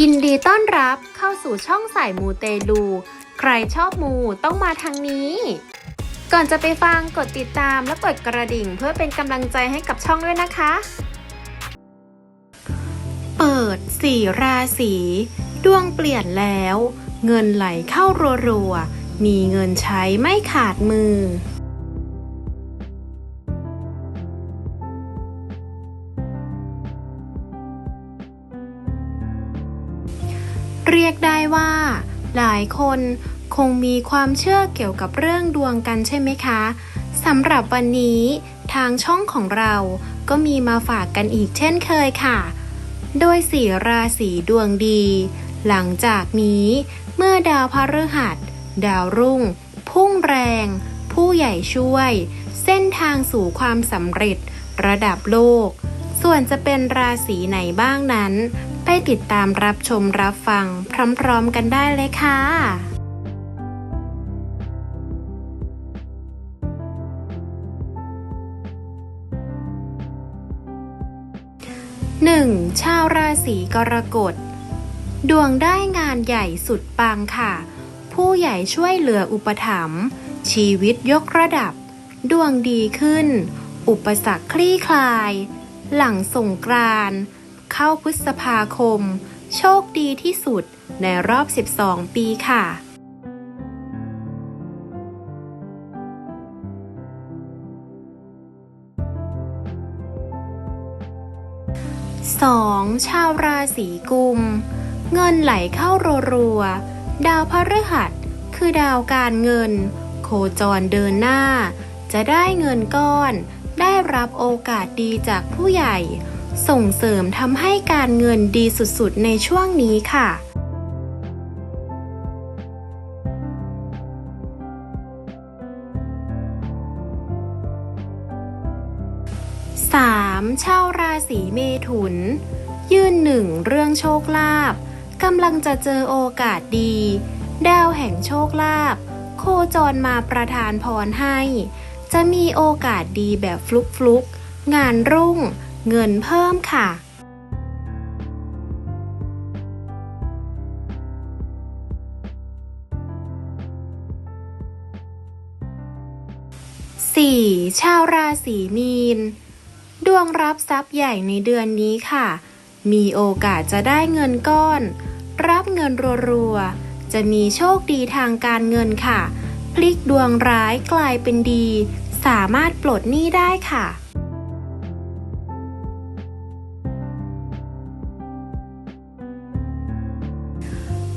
ยินดีต้อนรับเข้าสู่ช่องสายมูเตลู ใครชอบมูต้องมาทางนี้ ก่อนจะไปฟังกดติดตามและกดกระดิ่งเพื่อเป็นกำลังใจให้กับช่องด้วยนะคะ เปิดสี่ราศีดวงเปลี่ยนแล้ว เงินไหลเข้ารัวๆ มีเงินใช้ไม่ขาดมือ เรียกได้ว่า หลายคนคงมีความเชื่อเกี่ยวกับเรื่องดวงกันใช่ไหมคะสำหรับวันนี้ทางช่องของเราก็มีมาฝากกันอีกเช่นเคยค่ะ โดยสี่ราศีดวงดี หลังจากนี้เมื่อดาวพฤหัส ดาวรุ่ง พุ่งแรง ผู้ใหญ่ช่วย เส้นทางสู่ความสำเร็จ ระดับโลก ส่วนจะเป็นราศีไหนบ้างนั้น ไปติดตามรับชมรับฟังพร้อมๆกันได้เลยค่ะ 1. ชาวราศีกรกฎ ดวงได้งานใหญ่สุดปังค่ะ ผู้ใหญ่ช่วยเหลืออุปถัมภ์ชีวิตยกระดับ ดวงดีขึ้น อุปสรรคคลี่คลาย หลังสงกรานต์ เข้าพฤษภาคม โชคดีที่สุดในรอบ 12 ปีค่ะ 2. ชาวราศีกุม เงินไหลเข้ารัวๆดาวพฤหัส คือดาวการเงิน โคจรเดินหน้า จะได้เงินก้อน ได้รับโอกาสดีจากผู้ใหญ่ ส่งเสริมทำให้การเงินดีสุดๆ ในช่วงนี้ค่ะ 3. ชาวราศีเมถุน ยืนหนึ่งเรื่องโชคลาภกำลังจะเจอโอกาสดี ดาวแห่งโชคลาภโคจรมาประทานพรให้ จะมีโอกาสดีแบบฟลุกฟลุกๆงานรุ่ง เงินเพิ่มค่ะ 4. ชาวราศีมีน ดวงรับทรัพย์ใหญ่ในเดือนนี้ค่ะ มีโอกาสจะได้เงินก้อน รับเงินรัวๆ จะมีโชคดีทางการเงินค่ะ พลิกดวงร้ายกลายเป็นดี สามารถปลดหนี้ได้ค่ะ